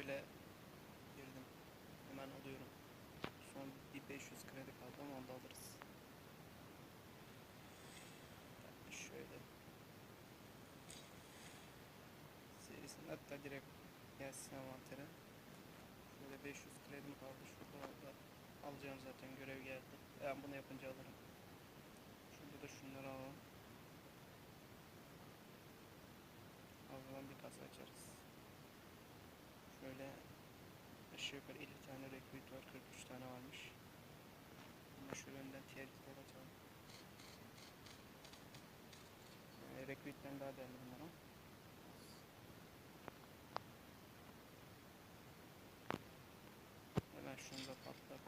şöyle girdim. Hemen alıyorum. Son bir 500 kredi kaldı ama onu da alırız. Yani şöyle. Serisini hatta direkt gelsin envantere. Şöyle 500 kredim kaldı. Şurada da alacağım zaten görev geldi. Ben bunu yapınca alırım. Şurada da şunları alalım. Ardından bir kasa açarız. Şöyle aşağı yukarı 50 tane recruit var, 43 tane varmış. Bunu şöyle önden tier 2'leri açalım. Yani recruit'ten daha değerli bunlar ama. Hemen şunu da patlat.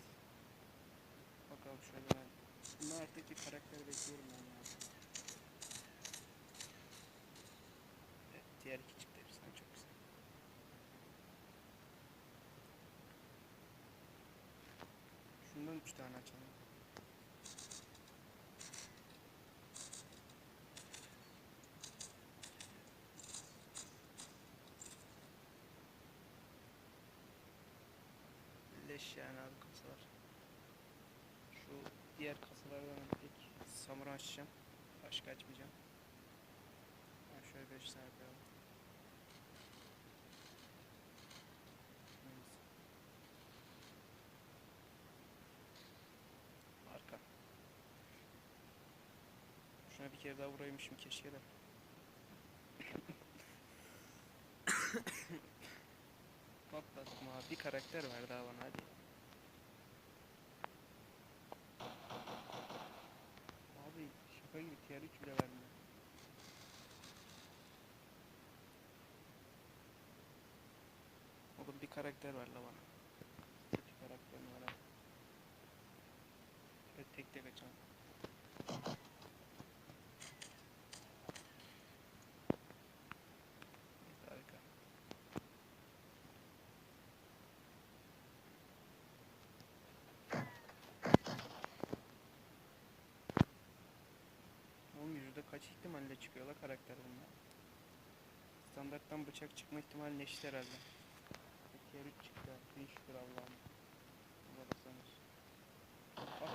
Bakalım şöyle ben. Bundan artık bir karakter bekliyorum ben ya. Evet, diğer iki 3 tane açalım. Leş yani abi kasalar. Şu diğer kasalardan ilk samura açacağım. Başka açmayacağım. Ben şöyle 5 tane koyalım. Şuna bir kere daha vuraymışım keşke de. Patlattım abi. Bir karakter ver daha bana hadi. Abi şaka gibi tier 3 bile vermiyor. Oğlum bir karakter ver la bana. Bir karakter var ha. Evet tek tek açalım. Evet, harika. Oğlum yüzde kaç ihtimalle çıkıyor la karakter bunlar? Standarttan bıçak çıkma ihtimali eşit herhalde. Tier 3 çıktı. Bin şükür Allah'ım. Allah da sanır. Bak.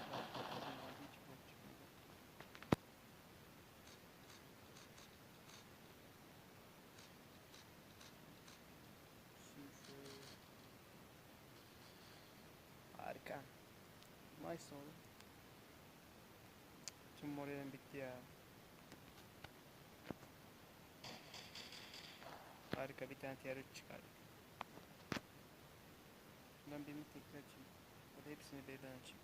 Harika. Nice oldu. Tüm moralim bitti ya. Harika bir tane 3 çıkardık. Şundan birini tekrar açayım. Ya da hepsini birden açayım.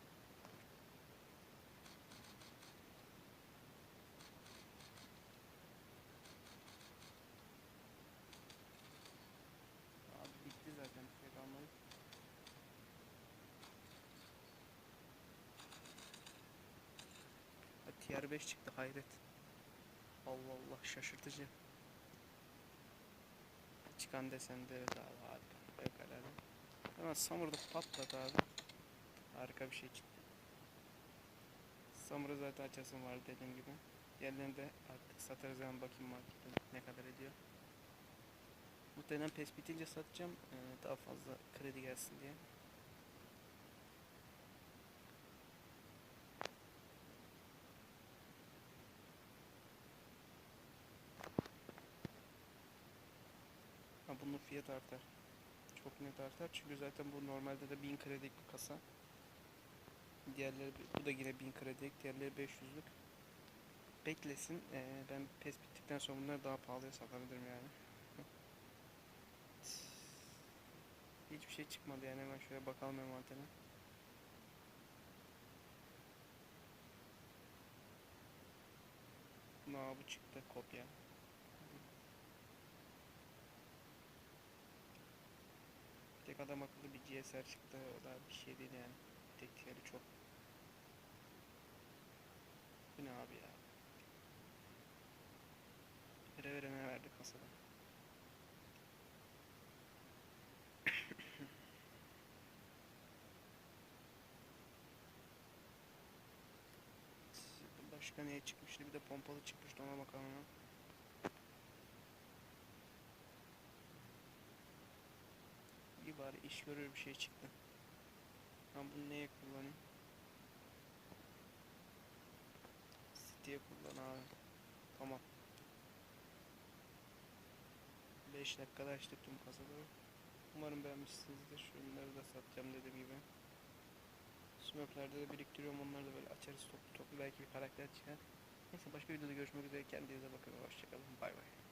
Abi bitti zaten bir şey kalmadı. Ha, tier 5 çıktı hayret. Allah Allah şaşırtıcı. Çıkan desende evet abi harika. Fevkalade. Hemen Summer'da patlat abi. Harika bir çıktı. Summer'ı zaten açasım var dediğim gibi. Diğerlerini de artık satarız hemen bakayım markette ne kadar ediyor. Muhtemelen pes bitince satacağım. ee, daha fazla kredi gelsin diye. Bunun fiyat artar. Çok net artar çünkü zaten bu normalde de 1000 kredilik bir kasa. Diğerleri bu da yine 1000 kredilik, diğerleri 500'lük. Beklesin. ee, ben pes bittikten sonra bunları daha pahalıya satabilirim yani. Hiçbir şey çıkmadı yani hemen şöyle bakalım envantere. Na bu çıktı kopya. Tek adam akıllı bir GSR çıktı. O da bir şey değil yani. Tek tiyeri çok. Bu ne abi ya? Vere verene verdi kasada. Başka neye çıkmıştı? Bir de pompalı çıkmıştı ona bakalım hemen. İş görür bir şey çıktı. Ben bunu neye kullanayım? City'ye kullan abi. Tamam. 5 dakikada açtık tüm kasaları. Umarım beğenmişsinizdir. Şunları da satacağım dediğim gibi. Smurf'lerde de biriktiriyorum. Onları da böyle açarız toplu toplu. Belki bir karakter çıkar. Neyse başka videoda görüşmek üzere. Kendinize bakın. Hoşçakalın. Bay bay.